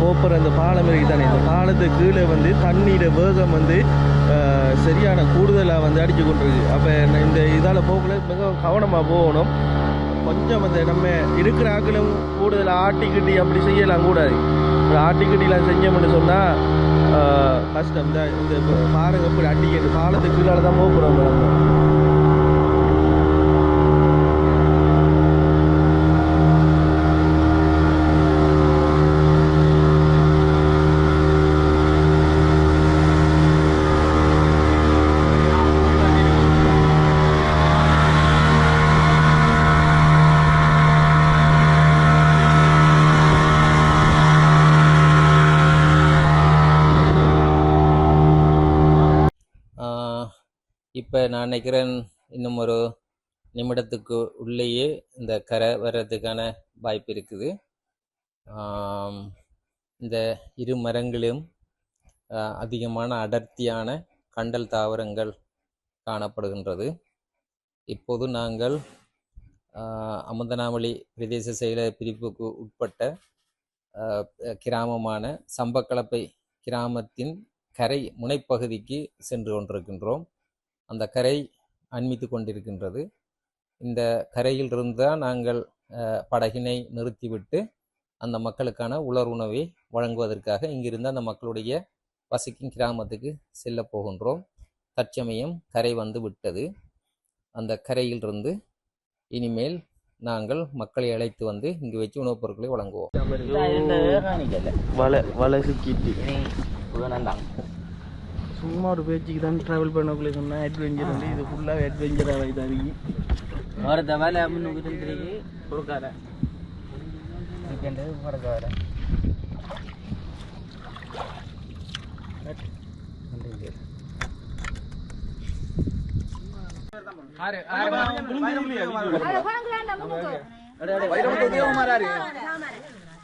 போப்புற அந்த பாலம் இருக்கு தானே இந்த பாலத்து கீழே வந்து தண்ணீர வேகம் வந்து சரியான கூடுதலாக வந்து அடிச்சு கொண்டிருக்கு. அப்போ இந்த இதால் போகல மிகவும் கவனமாக போகணும். கொஞ்சம் அந்த நம்ம இருக்கிற ஆக்களும் கூடுதல் ஆட்டிக்கிட்டி அப்படி செய்யலாம் கூடாது ஒரு ஆட்டிக்கிட்டிலாம் செஞ்சோம்னு சொன்னால் கஷ்டம் தான் இந்த பாருங்க இப்படி அட்டிக்கிட்டு பாலத்துக்கு கீழே தான் போக போகிறோம் நம்ம இப்போ நான் நினைக்கிறேன் இன்னும் ஒரு நிமிடத்துக்கு உள்ளேயே இந்த கரை வர்றதுக்கான வாய்ப்பு இருக்குது. இந்த இரு மரங்களும் அதிகமான அடர்த்தியான கண்டல் தாவரங்கள் காணப்படுகின்றது. இப்போது நாங்கள் அமுதனாமலி பிரதேச செயல பிரிவுக்கு உட்பட்ட கிராமமான சம்பக்கலப்பை கிராமத்தின் கரை முனைப்பகுதிக்கு சென்று கொண்டிருக்கின்றோம். அந்த கரை அண்மித்து கொண்டிருக்கின்றது. இந்த கரையில் இருந்தால் நாங்கள் படகினை நிறுத்திவிட்டு அந்த மக்களுக்கான உலர் உணவை வழங்குவதற்காக இங்கிருந்து அந்த மக்களுடைய வசிக்கும் கிராமத்துக்கு செல்ல போகின்றோம். தற்சமயம் கரை வந்து விட்டது. அந்த கரையிலிருந்து இனிமேல் நாங்கள் மக்களை அழைத்து வந்து இங்கு வச்சு உணவுப் பொருட்களை வழங்குவோம். வலை வலை சிக்கிட்டு. சும்மா ஒரு பேச்சுக்கு தான் ட்ராவல் பண்ணக்குள்ளே சொன்னால் அட்வென்ச்சர் வந்து இது ஃபுல்லாக அட்வென்ச்சராக இது அதிகம் வரத வேலை முன்னுக்கு திரும்பி கொடுக்காத. வீக்கெண்டு வரத வேலை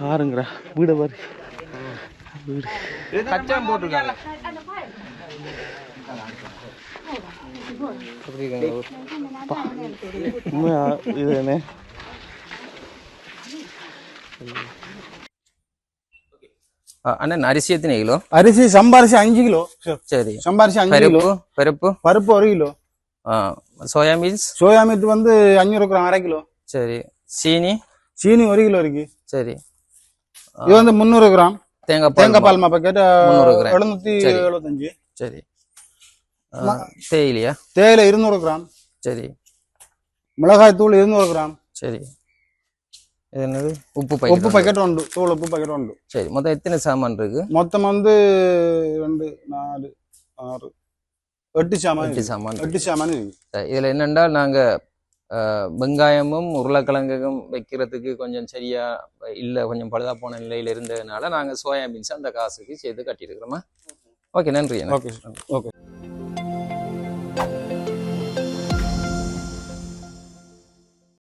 பாருங்கடா வீட பாரு. வீடு கச்சான் போட்டிருக்காங்க உண்மையா இது என்ன? அண்ணன் அரிசி எத்தனை கிலோ அரிசி சம்பாரிசி அஞ்சு கிலோ சரி சம்பாரிசி அஞ்சு கிலோ பருப்பு பருப்பு ஒரு kilo soya beans soya meat வந்து அஞ்சூறு கிராம் அரை கிலோ சரி சீனி சீனி ஒரு கிலோ இருக்கு சரி இது வந்து முந்நூறு கிராம் தேங்காய் தேங்காய் பால் பாக்கெட் 300 கிராம். எழுநூத்தி. எழுபத்தஞ்சு சரி தேயிலையா தேயிலை இருநூறு கிராம் சரி மிளகாய் தூள் இருநூறு கிராம் சரி என்னது? உப்பு உப்பு பாக்கெட் உண்டு. தூள் உப்பு பாக்கெட் உண்டு. சரி மொத்தம் எத்தனை சாமான் இருக்கு? மொத்தம் வந்து ரெண்டு நாலு ஆறு எட்டு சாமான் எட்டு. சாமான் எட்டு சாமான் இருக்கு. இதுல என்னென்றால் நாங்க வெங்காயமும் உருளைக்கிழங்கும் வைக்கிறதுக்கு கொஞ்சம் சரியா இல்ல கொஞ்சம் பழுதா போன நிலையில இருந்ததுனால நாங்க சோயா பீன்ஸ் அந்த காசுக்கு சேர்த்து கட்டியிருக்கிறோமா? ஓகே நன்றி. Okay okay